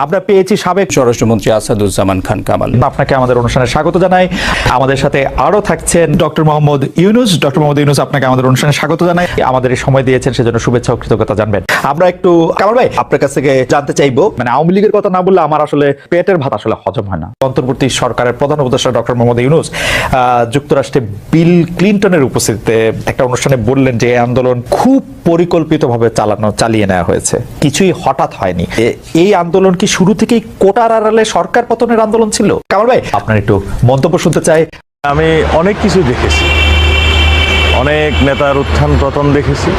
আমরা পেয়েছি সাবেক স্বরাষ্ট্রমন্ত্রী আসাদুজ্জামান খান কামাল। আপনাকে আমাদের অনুষ্ঠানে স্বাগত জানাই। আমাদের সাথে আরও থাকছেন ডক্টর মোহাম্মদ ইউনুস। ডক্টর মোহাম্মদ ইউনুস আপনাকে আমাদের অনুষ্ঠানে স্বাগত জানাই। আমাদের সময় দিয়েছেন সেজন্য শুভেচ্ছা ও কৃতজ্ঞতা জানবেন। আমরা একটু কামাল ভাই আপনার কাছ থেকে জানতে চাইব মানে আওয়ামী লীগের কথা না বললে আমার আসলে পেটের ভাত আসলে হজম হয় না। অন্তর্বর্তী সরকারের প্রধান উপদেষ্টা ডক্টর মোহাম্মদ ইউনুস যুক্তরাষ্ট্রে বিল ক্লিন্টনের উপস্থিতিতে একটা অনুষ্ঠানে বললেন যে এই আন্দোলন খুব পরিকল্পিতভাবে চালানো চালিয়ে নেওয়া হয়েছে। কিছুই হঠাৎ হয়নি। এই আন্দোলন কি শুরু থেকেই কোটার আড়ালে সরকার পতনের আন্দোলন ছিল? কামাল ভাই, আপনার একটু মন্তব্য শুনতে চাই। আমি অনেক কিছু দেখেছি। অনেক নেতার উত্থান পতন দেখেছি।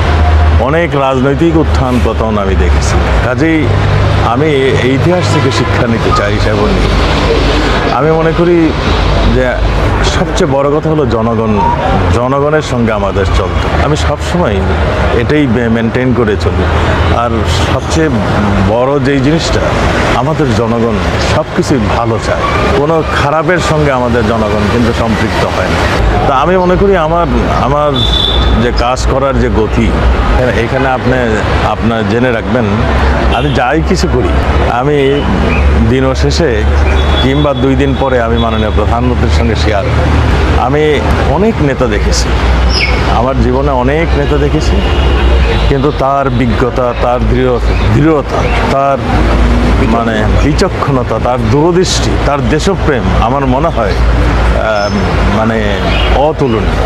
অনেক রাজনৈতিক উত্থান পতন আমি দেখেছি। কাজেই আমি ইতিহাস থেকে শিক্ষা নিতে চাই সেবন আমি মনে করি যে সবচেয়ে বড় কথা হলো জনগণ, জনগণের সঙ্গে আমাদের চলতে। আমি সবসময় এটাই মেনটেন করে চলি। আর সবচেয়ে বড় যেই জিনিসটা, আমাদের জনগণ সব কিছুই ভালো চায়। কোনো খারাপের সঙ্গে আমাদের জনগণ কিন্তু সম্পৃক্ত হয় না। তা আমি মনে করি আমার আমার যে কাজ করার যে গতি, এখানে- আপনি, আপনার জেনে রাখবেন, আমি যাই কিছু করি। আমি দিন শেষে কিংবা দুই দিন পরে আমি মাননীয় প্রধানমন্ত্রীর সঙ্গে শেয়ার আমি অনেক নেতা দেখেছি। আমার জীবনে অনেক নেতা দেখেছি। কিন্তু তার বিজ্ঞতা, তার দৃঢ়, দৃঢ়তা, তার মানে বিচক্ষণতা, তার দূরদৃষ্টি, তার দেশপ্রেম আমার মনে হয় মানে অতুলনীয়।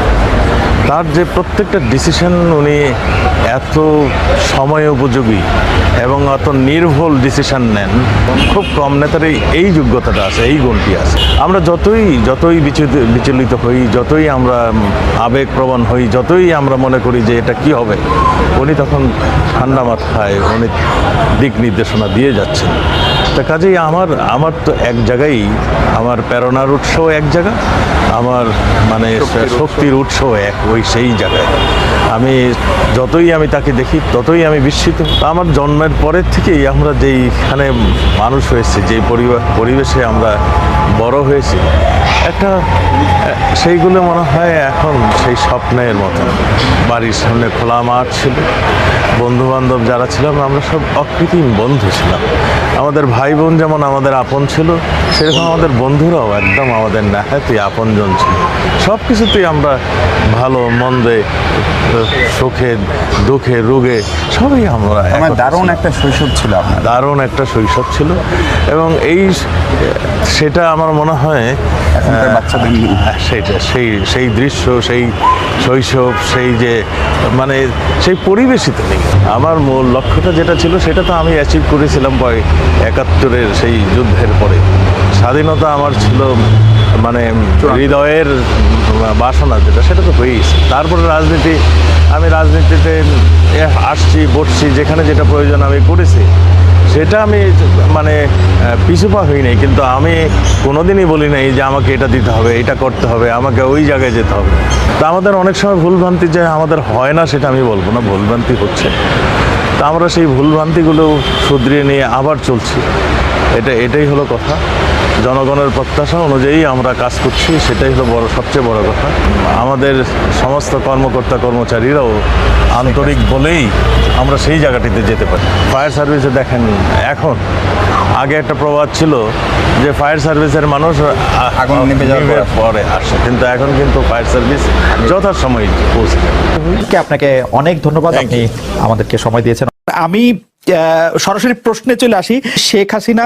তার যে প্রত্যেকটা ডিসিশন উনি এত সময় উপযোগী এবং এত নির্ভুল ডিসিশন নেন, খুব কম নেতারই এই যোগ্যতাটা আছে, এই গুণটি আছে। আমরা যতই যতই বিচলিত হই, যতই আমরা আবেগপ্রবণ হই, যতই আমরা মনে করি যে এটা কি হবে, উনি তখন ঠান্ডা মাথায় উনি দিক নির্দেশনা দিয়ে যাচ্ছেন। তা কাজেই আমার আমার তো এক জায়গায় আমার প্রেরণার উৎস এক জায়গা আমার মানে শক্তির উৎস। এক ওই সেই জায়গায়। আমি যতই আমি তাকে দেখি ততই আমি বিস্মিত। আমার জন্মের পরের থেকেই আমরা যেইখানে মানুষ হয়েছে যেই পরিবার পরিবেশে আমরা বড় হয়েছি। একটা সেইগুলো মনে হয় এখন সেই স্বপ্নের মতো। বাড়ির সামনে খোলা মাঠ ছিল। বন্ধু বান্ধব যারা ছিলাম আমরা সব অকৃত্রিম বন্ধু ছিলাম। আমাদের ভাই বোন যেমন আমাদের আপন ছিল সেরকম আমাদের বন্ধুরাও একদম আমাদের নাহাতি আপনজন ছিল। সব কিছুতেই আমরা ভালো মন্দে সুখে দুঃখে রোগে সবই আমরা আমার দারুণ একটা শৈশব ছিল আপনার দারুণ একটা শৈশব ছিল। এবং এই সেটা আমার মনে হয় বাচ্চাদের সেইটা সেই সেই দৃশ্য সেই শৈশব সেই যে মানে সেই পরিবেশই তো নেই। আমার মূল লক্ষ্যটা যেটা ছিল সেটা তো আমি অ্যাচিভ করেছিলাম বয় একাত্তরের সেই যুদ্ধের পরে। স্বাধীনতা আমার ছিল মানে হৃদয়ের বাসনা যেটা সেটা তো হয়েইছে তারপরে রাজনীতি আমি রাজনীতিতে আসছি বসছি যেখানে যেটা প্রয়োজন আমি করেছি। সেটা আমি মানে পিছু পিছুপা হই নাই কিন্তু আমি কোনোদিনই বলি নাই যে আমাকে এটা দিতে হবে, এটা করতে হবে, আমাকে ওই জায়গায় যেতে হবে। তা আমাদের অনেক সময় ভুলভ্রান্তি যে আমাদের হয় না সেটা আমি বলব না ভুলভ্রান্তি হচ্ছে। তা আমরা সেই ভুলভ্রান্তিগুলো শুধরিয়ে নিয়ে আবার চলছি। এটা এটাই হলো কথা। জনগণের প্রত্যাশা অনুযায়ী আমরা কাজ করছি সেটাই হলো বড় সবচেয়ে বড় কথা। আমাদের সমস্ত কর্মকর্তা কর্মচারীরাও আন্তরিক বলেই আমরা সেই জায়গাটিতে যেতে পারি। ফায়ার সার্ভিসে দেখেন এখন আগে একটা প্রবাদ ছিল যে ফায়ার সার্ভিসের মানুষ আগুন নিভে যাওয়ার পরে। পরে আসে। কিন্তু এখন কিন্তু ফায়ার সার্ভিস যথাসময়ে পৌঁছে আপনাকে অনেক ধন্যবাদ। আপনি আমাদেরকে সময় দিয়েছেন। আমি সরাসরি প্রশ্নে চলে আসি। শেখ হাসিনা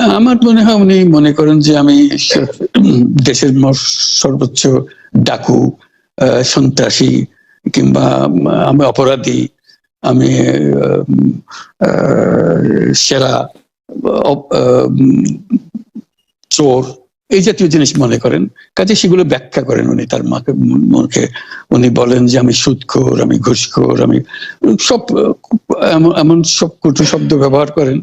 আমার মনে হয় উনি মনে করেন যে আমি দেশের সর্বোচ্চ ডাকু সন্ত্রাসী কিংবা আমি অপরাধী, আমি সেরা চোর, এই জাতীয় জিনিস মনে করেন। কাজে সেগুলো ব্যাখ্যা করেন উনি, তার মাকে মুখে উনি বলেন যে আমি সুদখোর আমি ঘুষখোর, আমি সব এমন- সব কটু শব্দ ব্যবহার করেন।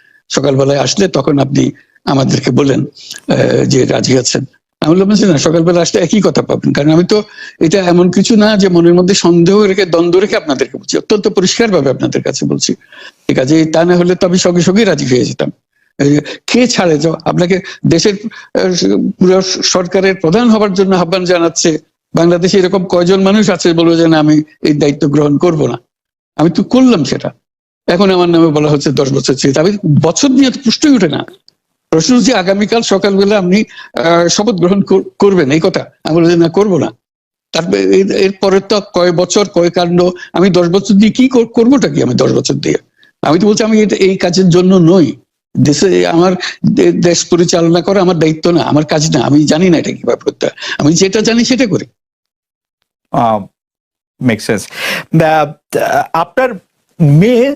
সকালবেলায় আসলে তখন আপনি আমাদেরকে বলেন যে রাজি আছেন। আমি বললাম, না, সকালবেলা আসলে একই কথা পাবেন। কারণ আমি তো এটা এমন কিছু না যে মনের মধ্যে সন্দেহ রেখে, দ্বন্দ্ব রেখে আপনাদেরকে বলছি। অত্যন্ত পরিষ্কার ভাবে আপনাদের কাছে বলছি। ঠিক আছে তা না হলে তো আমি সঙ্গে সঙ্গেই রাজি হয়ে যেতাম। কে ছাড়ে? তো আপনাকে দেশের পুরো সরকারের প্রধান হবার জন্য আহ্বান জানাচ্ছে। বাংলাদেশে এরকম কয়জন মানুষ আছে বলব যে, না, আমি এই দায়িত্ব গ্রহণ করব না। আমি তো করলাম সেটা। এখন আমার নামে বলা হচ্ছে দশ বছর চেয়ে আমি বছর নিয়ে পুষ্টই উঠে না। প্রশ্ন হচ্ছে আগামীকাল সকালবেলা আপনি শপথ গ্রহণ করবেন, এই কথা। আমি বলছি না, করব না। তারপরে এর- এরপরে তো কয় বছর, কয় কাণ্ড, আমি দশ বছর দিয়ে কি কর- করবোটা কি আমি দশ বছর দিয়ে? আমি তো বলছি আমি এই কাজের জন্য নই। দেশে আমার দেশ পরিচালনা করা আমার দায়িত্ব না, আমার কাজ না। আমি জানি না এটা কীভাবে করতে। আমি যেটা জানি সেটা করি। আপনার মেয়ে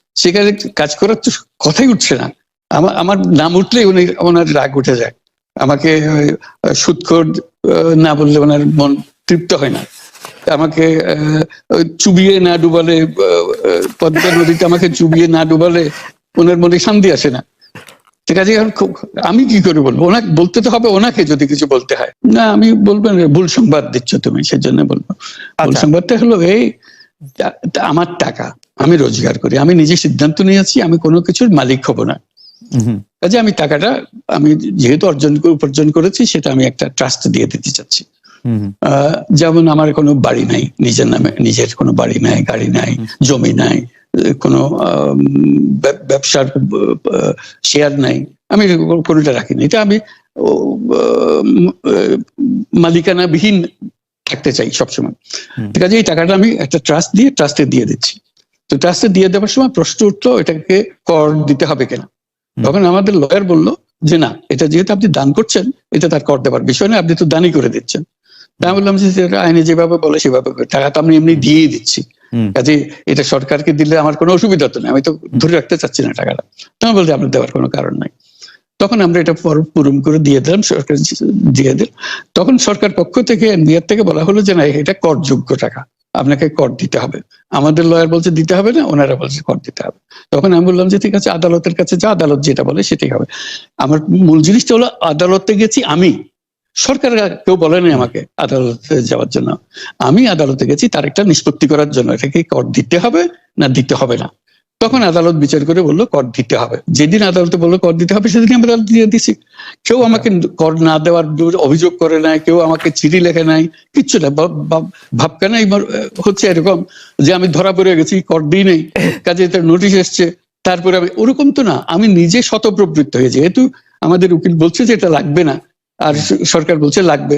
সেখানে কাজ করার তো কথাই উঠছে না। আমার আমার নাম উঠলেই উনি ওনার রাগ উঠে যায়। আমাকে সুৎখোর না বললে ওনার মন তৃপ্ত হয় না। আমাকে চুবিয়ে না ডুবালে পদ্মা নদীতে আমাকে চুবিয়ে না ডুবালে ওনার মনে শান্তি আসে না। ঠিক আছে এখন খুব- আমি কি করে বলব? ওনাকে বলতে তো হবে ওনাকে যদি কিছু বলতে হয়। না আমি বলব না, ভুল সংবাদ দিচ্ছ তুমি সেজন্য বলব। ভুল আচ্ছা। সংবাদটা হলো এই আমার টাকা। আমি রোজগার করি আমি নিজে সিদ্ধান্ত নিয়েছি আমি কোনো কিছুর মালিক হব না। কাজে আমি টাকাটা আমি যেহেতু অর্জন উপার্জন করেছি সেটা আমি একটা ট্রাস্ট দিয়ে দিতে চাচ্ছি। যেমন আমার কোনো বাড়ি নাই নিজের নামে নিজের কোনো বাড়ি নাই গাড়ি নাই জমি নাই কোনো ব্যবসার শেয়ার নাই আমি কোনোটা রাখিনি এটা আমি আহ, মালিকানাবিহীন থাকতে চাই সবসময়। ঠিক আছে এই টাকাটা আমি একটা ট্রাস্ট দিয়ে ট্রাস্টে দিয়ে দিচ্ছি। তো ট্রাস্টে দিয়ে দেওয়ার সময় প্রশ্ন উঠল এটাকে কর দিতে হবে কেন। তখন আমাদের লয়ার বলল যে না এটা যেহেতু আপনি দান করছেন এটা তার কর দেওয়ার বিষয় না আপনি তো দানই করে দিচ্ছেন। তা আমি বললাম যে আইনে যেভাবে বলে সেভাবে টাকা তো আমি এমনি দিয়েই দিচ্ছি। কাজে এটা সরকারকে দিলে আমার কোনো অসুবিধা তো নেই আমি তো ধরে রাখতে চাচ্ছি না টাকাটা। তখন বলতে আপনার দেওয়ার কোনো কারণ নাই। তখন আমরা এটা পর- পূরণ করে দিয়ে দিলাম সরকার দিয়ে দিল। তখন সরকার পক্ষ থেকে এনবিআর থেকে বলা হলো যে না এটা করযোগ্য টাকা। আপনাকে কর দিতে হবে। আমাদের লয়ার বলছে, দিতে হবে না? ওনারা বলছে কর দিতে হবে। তখন আমি বললাম যে, ঠিক আছে, আদালতের কাছে যা আদালত যেটা বলে সেটাই হবে। আমার মূল জিনিসটা হলো, আদালতে গেছি আমি। সরকার কেউ বলেনি আমাকে আদালতে যাওয়ার জন্য। আমি আদালতে গেছি, তার একটা নিষ্পত্তি করার জন্য। এটাকে কর দিতে হবে না দিতে হবে না? তখন আদালত বিচার করে বলল কর দিতে হবে। যেদিন আদালতে বলল কর দিতে হবে সেদিন আমি আদালত দিয়ে দিছি কেউ আমাকে কর না দেওয়ার অভিযোগ করে নাই কেউ আমাকে চিঠি লেখে নাই কিচ্ছু না। ভাবকানাই হচ্ছে এরকম যে আমি ধরা পড়ে গেছি কর দিই নেই কাজে এটা নোটিশ এসছে তারপরে আমি ওরকম তো না আমি নিজে শতপ্রবৃত্ত হয়ে যেহেতু আমাদের উকিল বলছে যে এটা লাগবে না আর সরকার বলছে লাগবে।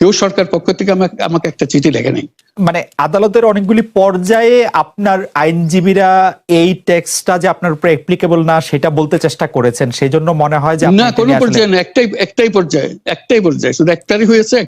কেউ সরকার পক্ষ থেকে আমাকে আমাকে একটা চিঠি লেখে নেই। মানে আদালতের অনেকগুলি পর্যায়ে আপনার আইনজীবীরা এই টেক্সটটা যে আপনার উপরে অ্যাপ্লিকেবল না সেটা বলতে চেষ্টা করেছেন। সেই জন্য মনে হয় যে না কোনো পর্যায়ে না একটাই একটাই পর্যায়ে একটাই পর্যায়ে। শুধু একটারই হয়েছে